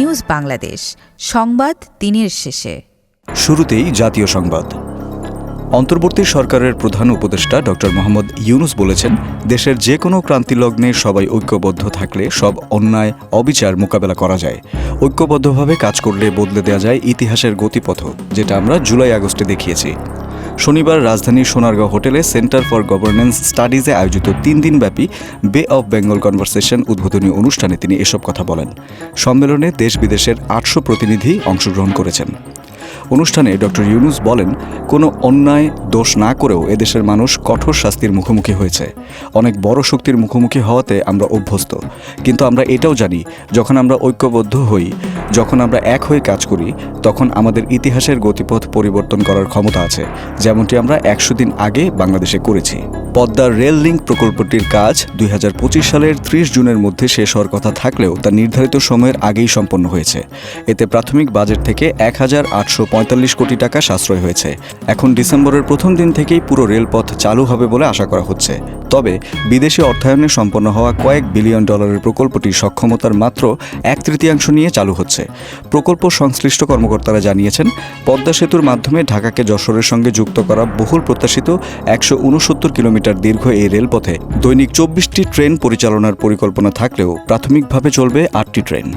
News Bangladesh, সংবাদ দিনের শেষে। শুরুতেই জাতীয় সংবাদ। অন্তর্বর্তী সরকারের প্রধান উপদেষ্টা ড মোহাম্মদ ইউনুস বলেছেন, দেশের যে কোনো ক্রান্তিলগ্নে সবাই ঐক্যবদ্ধ থাকলে সব অন্যায়, অবিচার মোকাবেলা করা যায়। ঐক্যবদ্ধভাবে কাজ করলে বদলে দেওয়া যায় ইতিহাসের গতিপথ যেটা আমরা জুলাই আগস্টে দেখিয়েছি। শনিবার রাজধানীর সোনারগাঁও হোটেলে সেন্টার ফর গভর্নেন্স স্টাডিজে আয়োজিত তিন দিনব্যাপী বে অব বেঙ্গল কনভারসেশন উদ্বোধনী অনুষ্ঠানে তিনি এসব কথা বলেন। সম্মেলনে দেশ বিদেশের আটশো প্রতিনিধি অংশগ্রহণ করেছেন। অনুষ্ঠানে ডক্টর ইউনুস বলেন, কোনো অন্যায় দোষ না করেও এদেশের মানুষ কঠোর শাস্তির মুখোমুখি হয়েছে। অনেক বড় শক্তির মুখোমুখি হওয়াতে আমরা অভ্যস্ত। কিন্তু আমরা এটাও জানি, যখন আমরা ঐক্যবদ্ধ হই, যখন আমরা এক হয়ে কাজ করি, তখন আমাদের ইতিহাসের গতিপথ পরিবর্তন করার ক্ষমতা আছে, যেমনটি আমরা একশো দিন আগে বাংলাদেশে করেছি। পদ্মার রেল লিঙ্ক প্রকল্পটির কাজ দুই হাজার পঁচিশ সালের ত্রিশ জুনের মধ্যে শেষ হওয়ার কথা থাকলেও তা নির্ধারিত সময়ের আগেই সম্পন্ন হয়েছে। এতে প্রাথমিক বাজেট থেকে এক হাজার আটশো পঁয়তাল্লিশ কোটি টাকা সাশ্রয় হয়েছে। এখন ডিসেম্বরের প্রথম দিন থেকেই পুরো রেলপথ চালু হবে বলে আশা করা হচ্ছে। তবে বিদেশি অর্থায়নে সম্পন্ন হওয়া কয়েক বিলিয়ন ডলারের প্রকল্পটি সক্ষমতার মাত্র এক তৃতীয়াংশ নিয়ে চালু হচ্ছে। প্রকল্প সংশ্লিষ্ট কর্মকর্তারা জানিয়েছেন, পদ্মা সেতুর মাধ্যমে ঢাকাকে যশোরের সঙ্গে যুক্ত করা বহুল প্রত্যাশিত একশো উনসত্তর কিলোমিটার দীর্ঘ এই রেলপথে দৈনিক চব্বিশটি ট্রেন পরিচালনার পরিকল্পনা থাকলেও প্রাথমিকভাবে চলবে আটটি ট্রেন।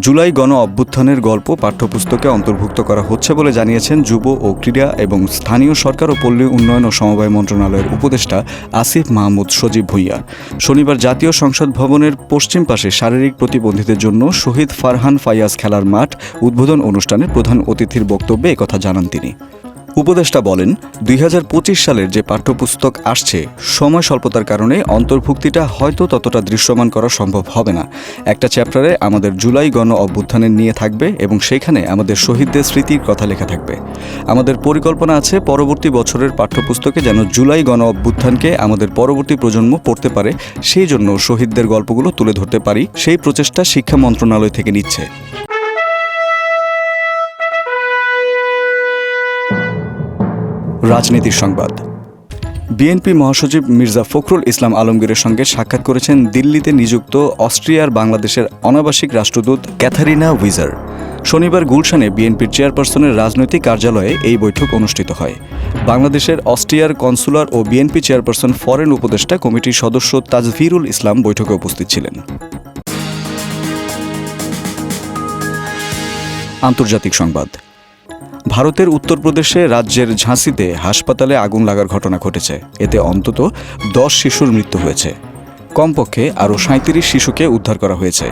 জুলাই গণ অভ্যুত্থানের গল্প পাঠ্যপুস্তকে অন্তর্ভুক্ত করা হচ্ছে বলে জানিয়েছেন যুব ও ক্রীড়া এবং স্থানীয় সরকার ও পল্লী উন্নয়ন ও সমবায় মন্ত্রণালয়ের উপদেষ্টা আসিফ মাহমুদ সজীব ভুইয়া। শনিবার জাতীয় সংসদ ভবনের পশ্চিম পাশে শারীরিক প্রতিবন্ধীদের জন্য শহীদ ফারহান ফাইয়াজ খেলার মাঠ উদ্বোধন অনুষ্ঠানে প্রধান অতিথির বক্তব্যে একথা জানান তিনি। উপদেষ্টা বলেন, দুই হাজার পঁচিশ সালের যে পাঠ্যপুস্তক আসছে, সময় স্বল্পতার কারণে অন্তর্ভুক্তিটা হয়তো ততটা দৃশ্যমান করা সম্ভব হবে না। একটা চ্যাপ্টারে আমাদের জুলাই গণ অভ্যুত্থানের নিয়ে থাকবে এবং সেখানে আমাদের শহীদদের স্মৃতির কথা লেখা থাকবে। আমাদের পরিকল্পনা আছে পরবর্তী বছরের পাঠ্যপুস্তকে যেন জুলাই গণ অভ্যুত্থানকে আমাদের পরবর্তী প্রজন্ম পড়তে পারে, সেই জন্য শহীদদের গল্পগুলো তুলে ধরতে পারি, সেই প্রচেষ্টা শিক্ষা মন্ত্রণালয় থেকে নিচ্ছে। রাজনীতির সংবাদ। বিএনপি মহাসচিব মির্জা ফখরুল ইসলাম আলমগীরের সঙ্গে সাক্ষাৎ করেছেন দিল্লিতে নিযুক্ত অস্ট্রিয়ার বাংলাদেশের অনাবাসিক রাষ্ট্রদূত ক্যাথারিনা উইজার। শনিবার গুলশানে বিএনপির চেয়ারপারসনের রাজনৈতিক কার্যালয়ে এই বৈঠক অনুষ্ঠিত হয়। বাংলাদেশের অস্ট্রিয়ার কনসুলার ও বিএনপি চেয়ারপারসন ফরেন উপদেষ্টা কমিটির সদস্য তাজভিরুল ইসলাম বৈঠকে উপস্থিত ছিলেন। আন্তর্জাতিক সংবাদ। ভারতের উত্তরপ্রদেশে রাজ্যের ঝাঁসিতে হাসপাতালে আগুন লাগার ঘটনা ঘটেছে। এতে অন্তত দশ শিশুর মৃত্যু হয়েছে। কমপক্ষে আরও সাঁত্রিশ শিশুকে উদ্ধার করা হয়েছে।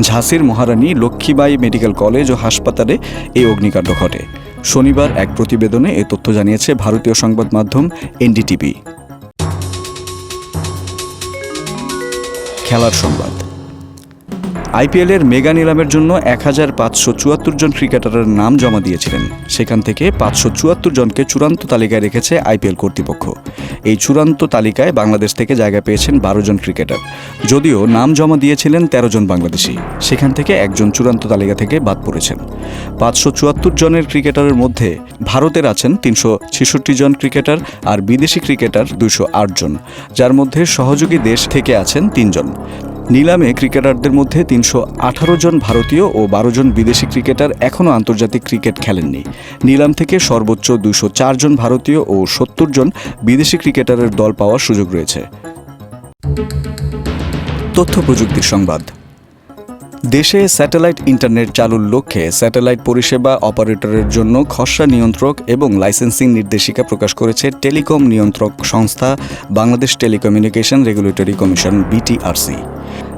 ঝাঁসির মহারানী লক্ষ্মীবাই মেডিকেল কলেজ ও হাসপাতালে এই অগ্নিকাণ্ড ঘটে। শনিবার এক প্রতিবেদনে এ তথ্য জানিয়েছে ভারতীয় সংবাদ মাধ্যম এনডিটিভি। খেলার সংবাদ। আইপিএলের মেগা নিলামের জন্য এক হাজার পাঁচশো চুয়াত্তর জন ক্রিকেটারের নাম জমা দিয়েছিলেন। সেখান থেকে পাঁচশো চুয়াত্তর জনকে চূড়ান্ত তালিকায় রেখেছে আইপিএল কর্তৃপক্ষ। এই চূড়ান্ত তালিকায় বাংলাদেশ থেকে জায়গা পেয়েছেন বারো জন ক্রিকেটার। যদিও নাম জমা দিয়েছিলেন তেরো জন বাংলাদেশি। সেখান থেকে একজন চূড়ান্ত তালিকা থেকে বাদ পড়েছেন। পাঁচশো চুয়াত্তর জনের ক্রিকেটারের মধ্যে ভারতের আছেন তিনশো ছেষট্টি জন ক্রিকেটার আর বিদেশি ক্রিকেটার দুশো জন। যার মধ্যে সহযোগী দেশ থেকে আছেন তিনজন নিলামে ক্রিকেটারদের মধ্যে তিনশো আঠারো জন ভারতীয় ও বারো জন বিদেশি ক্রিকেটার এখনও আন্তর্জাতিক ক্রিকেট খেলেননি। নিলাম থেকে সর্বোচ্চ দুশো জন ভারতীয় ও সত্তর জন বিদেশি ক্রিকেটারের দল পাওয়ার সুযোগ রয়েছে। তথ্য প্রযুক্তির সংবাদ। দেশে স্যাটেলাইট ইন্টারনেট চালুর লক্ষ্যে স্যাটেলাইট পরিষেবা অপারেটরের জন্য খসড়া নিয়ন্ত্রক এবং লাইসেন্সিং নির্দেশিকা প্রকাশ করেছে টেলিকম নিয়ন্ত্রক সংস্থা, Bangladesh telecommunication regulatory commission, BTRC.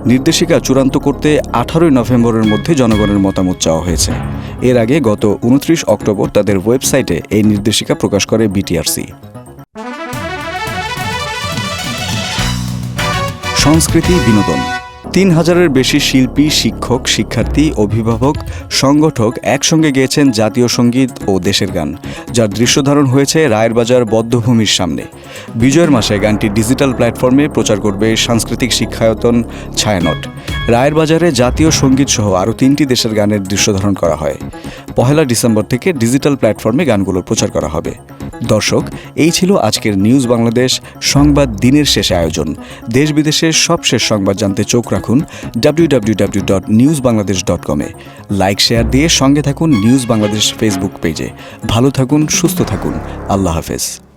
নির্দেশিকা চূড়ান্ত করতে আঠারোই নভেম্বরের মধ্যে জনগণের মতামত চাওয়া হয়েছে। এর আগে গত উনত্রিশ অক্টোবর তাদের ওয়েবসাইটে এই নির্দেশিকা প্রকাশ করে বিটিআরসি। সংস্কৃতি বিনোদন। তিন হাজারের বেশি শিল্পী, শিক্ষক, শিক্ষার্থী, অভিভাবক, সংগঠক একসঙ্গে গেয়েছেন জাতীয় সংগীত ও দেশের গান, যার দৃশ্য ধারণ হয়েছে রায়ের বাজার বদ্ধভূমির সামনে। বিজয়ের মাসে গানটি ডিজিটাল প্ল্যাটফর্মে প্রচার করবে সাংস্কৃতিক শিক্ষায়তন ছায়ানট। রায়ের বাজারে জাতীয় সংগীত সহ আরও তিনটি দেশের গানের দৃশ্য ধারণ করা হয়। পহেলা ডিসেম্বর থেকে ডিজিটাল প্ল্যাটফর্মে গানগুলোর প্রচার করা হবে। দর্শক, এই ছিল আজকের নিউজ বাংলাদেশ সংবাদ দিনের শেষে আয়োজন। দেশ বিদেশের সবশেষ সংবাদ জানতে চোখ রাখুন W W W dot news Bangladesh dot কমে লাইক শেয়ার দিয়ে সঙ্গে থাকুন নিউজ বাংলাদেশ ফেসবুক পেজে ভালো থাকুন, সুস্থ থাকুন। আল্লাহ হাফেজ।